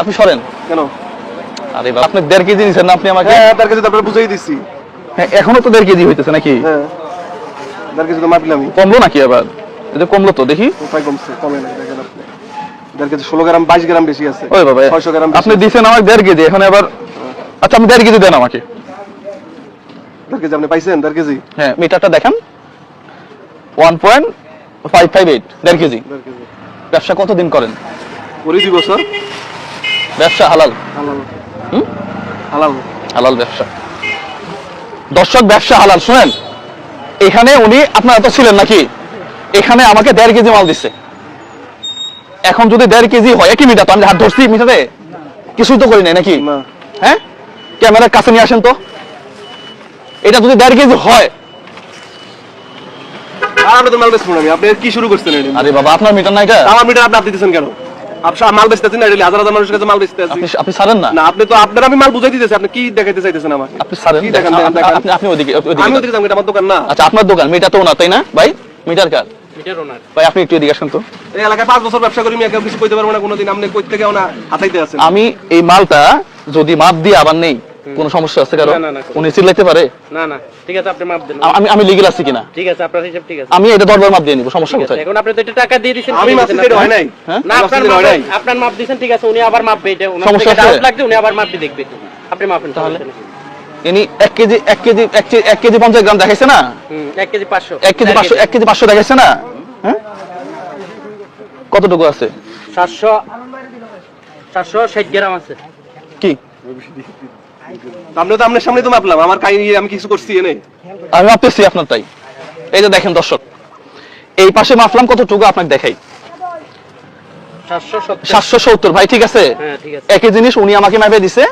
আপনি সরেন। কেন? আরে বাবা আপনি দেড় কেজি নিছেন না আপনি আমাকে? হ্যাঁ তার কাছে তো আপনারা বুঝাই দিচ্ছি হ্যাঁ, এখনও তো দেড় কেজি হইতেছে নাকি? হ্যাঁ। তার কাছে তো মাপলামই। কমলো নাকি আবার? এটা কমলো তো দেখি। উপায় কমছে কমে না দেখেন আপনি। দেড় কেজি ষোলো গ্রাম বাইশ গ্রাম বেশি আছে। ওই বাবা ছয়শো গ্রাম আপনি দিছেন আমাকে দেড় কেজি এখন আবার আচ্ছা আপনি দেড় কেজি দেন আমাকে। দেড় কেজি আপনি পাইছেন দেড় কেজি? হ্যাঁ মিটারটা দেখান। One point five five eight দেড় কেজি। দেড় কেজি। ব্যবসা কতদিন করেন? করি দুই বছর ব্যবসা হালাল? হালাল। হালাল। ব্যবসা। দর্শক ব্যবসা হালাল শুনেন? এখানে উনি আপনার এত ছিলেন নাকি? এখানে আমাকে দেড় কেজি মাল দিচ্ছে এখন যদি দেড় কেজি হয় একই মিটার তো আমি হাত ধরছি মিটারে? কিছুই তো করি নাই নাকি? হ্যাঁ? ক্যামেরার কাছে নিয়ে আসেন তো। এটা যদি দেড় কেজি হয় আর আপনি তো মাল বেচবেন আপনি কি শুরু করছেন আরে বাবা আপনার মিটার না এটা। আমার মিটার আপনি আপনি দিতেছেন কেন? মাল বেচতেছেন না হাজার হাজার মানুষের কাছে মাল আপনি আপনি ছাড়েন না? না আপনি তো আপনার আমি মাল বুঝাই দিতেছি আপনি কি দেখাইতে চাইতেছেন আমার আপনি ছাড়েন কি দেখান দেখান, আপনি- ওদিকে ওদিকে আমি ওদিকে যাব এটা আমার দোকান না। আচ্ছা আপনার দোকান মিটার তো না তাই না? ভাই মিটার কার? মিটার ওনার। ভাই আপনি একটু এদিকে আসুন তো। এই এলাকায় পাঁচ বছর ব্যবসা করি আমি কিছু কইতে পারব না কোনোদিন। আপনি কই থেকে না হাতাইতে আছেন? আমি এই মালটা যদি মাপ দিয়ে আবার নেই কোনো সমস্যা আছে কারও? উনি চিল্লাইতে পারে? না না ঠিক আছে আপনি মাপ দেন। আমি আমি লিগেল আছি কিনা? ঠিক আছে আপনার হিসাব ঠিক আছে। আমি এটা দরবার মাপ দিয়ে নিব সমস্যা কোথায়? এখন আপনি তো এটা টাকা দিয়ে দিয়েছেন আমি সেটা না? হয় নাই। হ্যাঁ? না আপনার মাপ নাই। আপনার মাপ দিয়েছেন ঠিক আছে উনি আবার মাপবে এটা ওনার সমস্যা আছে? লাগছে উনি আবার মাপটি দেখবে আপনি মাপেন তাহলে? ইনি এক কেজি এক কেজি এক কেজি এক কেজি পঞ্চাশ গ্রাম দেখাইছে না? হুম এক কেজি পাঁচশো। এক কেজি পাঁচশো এক কেজি পাঁচশো দেখাইছে না? হ্যাঁ? কতটুকু আছে? সাতশো সাতশো ষাট গ্রাম আছে। কি? আপনি তো আপনার সামনে তো মাপলাম আমার কাহিনী আমি কিছু করছি এনে আমি মাপতেছি আপনার তাই। এই যে দেখেন দর্শক এই পাশে মাপলাম কতটুকু আপনাকে দেখাই। সাতশো সত্তর ভাই ঠিক আছে? হ্যাঁ ঠিক আছে। একই জিনিস উনি আমাকে মাপে দিছে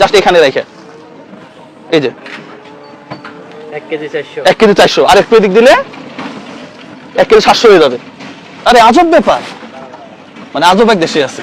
জাস্ট এখানে রেখে। এই যে। এক কেজি চারশো। এক কেজি চারশো আর একটু এদিক দিলে এক কেজি সাতশো হয়ে যাবে। আরে আজব ব্যাপার। মানে আজব এক দেশে আছে।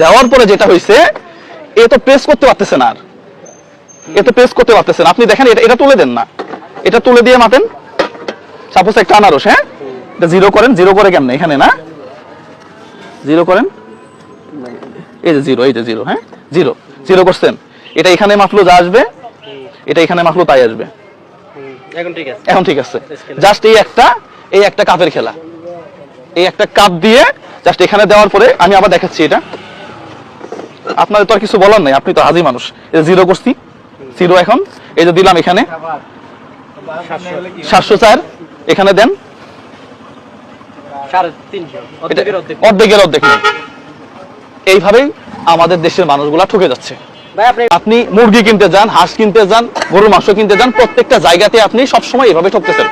দেওয়ার পরে যেটা হয়েছে এ তো প্রেস করতে পারতেছে না আর। এ তো প্রেস করতে পারতেছে না। আপনি দেখেন এটা এটা তুলে দেন না। এটা তুলে দিয়ে মাতেন সাপোজ একটা আনারস হ্যাঁ? এটা জিরো করেন। জিরো করে কেমনে? এখানে না? জিরো করেন। এই যে জিরো এই যে জিরো হ্যাঁ? জিরো জিরো করছেন। এটা এখানে মাপলো যা আসবে এটা এখানে মাপলো তাই আসবে। এখন ঠিক আছে। এখন ঠিক আছে। জাস্ট এই একটা এই একটা কাপের খেলা। এই একটা কাপ দিয়ে জাস্ট এখানে দেওয়ার পরে আমি আবার দেখাচ্ছি এটা। আপনাদের তো আর কিছু বলার নাই আপনি তো হাজি মানুষ। এই জিরো করছি জিরো এখন। এই যে দিলাম এখানে। সাতশো চার এখানে দেন। অর্ধেকের অর্ধেক এইভাবেই আমাদের দেশের মানুষগুলা ঠকে যাচ্ছে। আপনি আপনি মুরগি কিনতে যান হাঁস কিনতে যান গরুর মাংস কিনতে যান প্রত্যেকটা জায়গাতে আপনি সবসময় এভাবে ঠকতেছেন।